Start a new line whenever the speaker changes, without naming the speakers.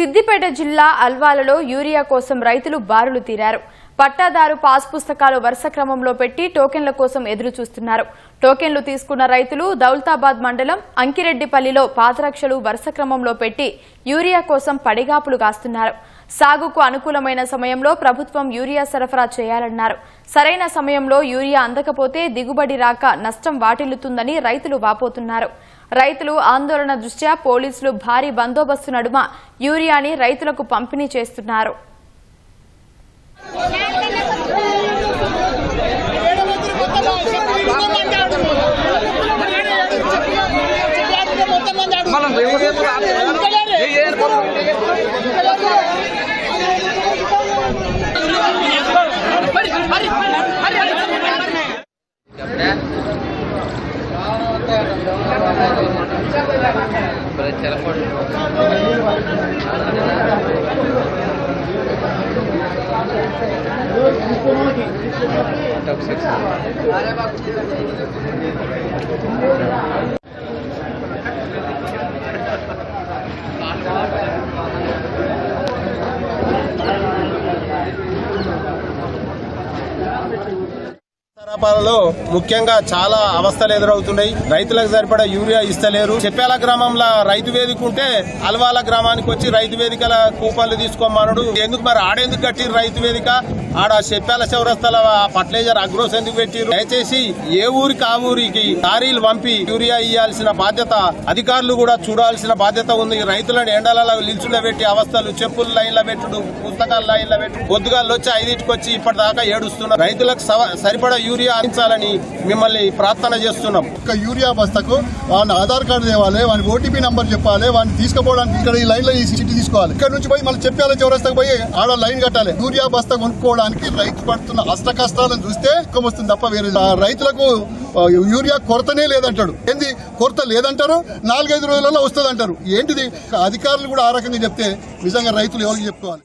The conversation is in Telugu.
సిద్దిపేట జిల్లా అల్వాలలో యూరియా కోసం రైతులు బారులు తీరారు. పట్టాదారు పాస్ పుస్తకాలు వరుస క్రమంలో పెట్టి టోకెన్ల కోసం ఎదురు చూస్తున్నారు టోకెన్లు తీసుకున్న రైతులు దౌల్తాబాద్ మండలం అంకిరెడ్డిపల్లిలో పాదరక్షలు వరుస క్రమంలో పెట్టి యూరియా కోసం పడిగాపులు కాస్తున్నారు. సాగుకు అనుకూలమైన సమయంలో ప్రభుత్వం యూరియా సరఫరా చేయాలన్నారు. సరైన సమయంలో యూరియా అందకపోతే దిగుబడి రాక నష్టం వాటిల్లుతుందని రైతులు వాపోతున్నారు. రైతులు ఆందోళన దృష్ట్యా పోలీసులు భారీ బందోబస్తు నడుమ యూరియాని రైతులకు పంపిణీ చేస్తున్నారు.
But teleport. Top six. Thank you.
వ్యాపారాల్లో ముఖ్యంగా చాలా అవస్థలు ఎదురవుతున్నాయి. రైతులకు సరిపడా యూరియా ఇస్తలేరు. చెప్పేల గ్రామంలో రైతు వేదిక ఉంటే అల్వాల గ్రామానికి వచ్చి రైతు వేదికల కూపన్లు తీసుకోమన్నాడు ఎందుకు మరి ఆడేందుకు కట్టిరు రైతు వేదిక? ఆడ చెప్పేల చౌరస్తల ఫర్టిలైజర్ అగ్రోస్ ఎందుకు పెట్టిరు దయచేసి ఏ ఊరికి ఆ ఊరికి లారీలు పంపి యూరియా ఇవ్వాల్సిన బాధ్యత అధికారులు కూడా చూడాల్సిన బాధ్యత ఉంది. రైతులను ఎండలలో నిల్చుండబెట్టి అవస్థలు చెప్పుల లైన్ల పెట్టుడు పుస్తకాల లైన్ల పెట్టు పొద్దుగాలు వచ్చి ఐదింటికి వచ్చి ఇప్పటిదాకా ఏడుస్తున్నారు. రైతులకు సరిపడా యూరియా అందించాలని మిమ్మల్ని ప్రార్థన చేస్తున్నాం.
ఒక యూరియా బస్తాకు వాని ఆధార్ కార్డు తేవాలి వాని ఓటీపీ నంబర్ చెప్పాలి వాడిని తీసుకుపోవడానికి ఇక్కడ ఈ లైన్లో ఈ చిట్టి తీసుకోవాలి. ఇక్కడ నుంచి పోయి మళ్ళీ చెప్పాలి చౌరస్తాకు పోయి ఆడ లైన్ కట్టాలి. యూరియా బస్తా కొనుక్కోవడానికి రైతు పడుతున్న అష్ట కష్టాలను చూస్తే దుఃఖం వస్తుంది తప్ప వేరే ఆ రైతులకు యూరియా కొరతనే లేదంటాడు. ఏంది? కొరత లేదంటారు నాలుగైదు రోజులలో వస్తుంది అంటారు ఏంటిది? అధికారులు కూడా ఆ రకంగా చెప్తే నిజంగా రైతులు ఎవరికి చెప్పుకోవాలి?